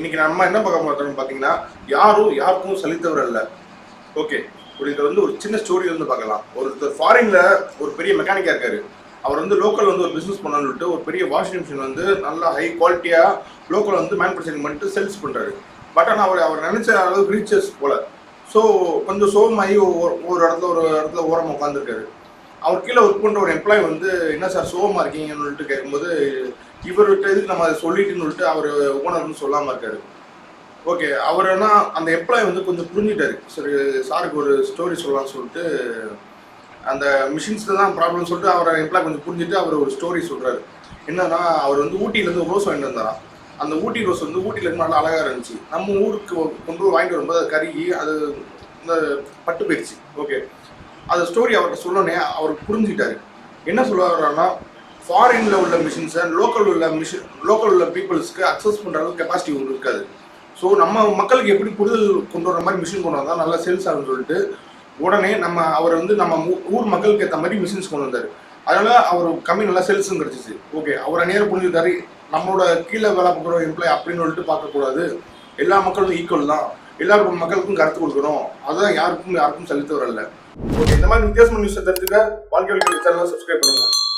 நம்ம என்ன பார்க்க மாட்டோம்னு பார்த்தீங்கன்னா யாரும் யாருக்கும் சலித்தவர் அல்ல. ஓகே ஒரு இதில் வந்து ஒரு சின்ன ஸ்டோரி வந்து பார்க்கலாம். ஒருத்தர் ஃபாரின்ல ஒரு பெரிய மெக்கானிக்கா இருக்காரு. அவர் வந்து லோக்கல் வந்து ஒரு பிசினஸ் பண்ணணும்னு சொல்லிட்டு ஒரு பெரிய வாஷிங் மிஷின் வந்து நல்லா ஹை குவாலிட்டியா லோக்கல் வந்து மேனுஃபேக்சரிங் பண்ணிட்டு சேல்ஸ் பண்றாரு. பட் ஆனால் அவர் அவர் நினைச்ச அளவுக்கு ரீச்சர்ஸ் போல. ஸோ கொஞ்சம் சோகமாகி ஒரு ஒரு இடத்துல ஒரு இடத்துல ஓரமாக உட்காந்துருக்காரு அவர் கீழே ஒர்க் பண்ணுற ஒரு எம்ப்ளாய் வந்து என்ன சார் சோகமாக இருக்கீங்கன்னு சொல்லிட்டு கேட்கும்போது இவர்கிட்ட இதுக்கு நம்ம அதை சொல்லிட்டுன்னு சொல்லிட்டு அவர் ஓனர்னு சொல்லாமல் இருக்காரு. ஓகே அவர் என்ன அந்த எம்ப்ளாய் வந்து கொஞ்சம் புரிஞ்சுட்டாரு சரி சாருக்கு ஒரு ஸ்டோரி சொல்லலாம்னு சொல்லிட்டு அந்த மிஷின்ஸ்ல தான் ப்ராப்ளம் சொல்லிட்டு அவரை எம்ப்ளாய் கொஞ்சம் புரிஞ்சுட்டு அவர் ஒரு ஸ்டோரி சொல்றாரு. என்னன்னா அவர் வந்து ஊட்டியிலேருந்து ரோஸ் வாங்கிட்டு வந்தாராம். அந்த ஊட்டி ரோஸ் வந்து ஊட்டியில் இருந்து நல்லா அழகாக இருந்துச்சு. நம்ம ஊருக்கு கொண்டு போய் வாங்கிட்டு வரும்போது அது கருகி அது இந்த பட்டு போயிடுச்சு. ஓகே அந்த ஸ்டோரி அவர்கிட்ட சொல்லணே அவர் புரிஞ்சுக்கிட்டாரு. என்ன சொல்ல வர்றாருன்னா ஃபாரின்ல உள்ள மிஷின்ஸை லோக்கல் உள்ள மிஷின் லோக்கல் உள்ள பீப்புள்ஸ்க்கு அக்சஸ் பண்ணுற அளவுக்கு கெப்பாசிட்டி ஒன்று இருக்காது. ஸோ நம்ம மக்களுக்கு எப்படி புரிதல் கொண்டு வர மாதிரி மிஷின் கொண்டு வந்தால் நல்லா சேல்ஸ் ஆகும்னு சொல்லிட்டு உடனே நம்ம அவர் வந்து நம்ம ஊர் மக்களுக்கு ஏற்ற மாதிரி மிஷின்ஸ் கொண்டு வந்தார். அதனால அவர் கம்மி நல்லா சேல்ஸும் கிடச்சிச்சு. ஓகே அவரை நேரம் புரிஞ்சுட்டாரு நம்மளோட கீழே வேலை பார்க்குற எம்ப்ளாய் அப்படின்னு சொல்லிட்டு பார்க்கக்கூடாது எல்லா மக்களும் ஈக்குவல் தான். எல்லா மக்களுக்கும் கருத்து கொடுக்கணும். அதுதான் யாருக்கும் யாருக்கும் செலுத்த வரல. ஓகே இந்த மாதிரி வித்தியாசமான நியூஸை தெரிஞ்சுக்க வாழ்க்கை சேனலை சப்ஸ்கிரைப் பண்ணுங்கள்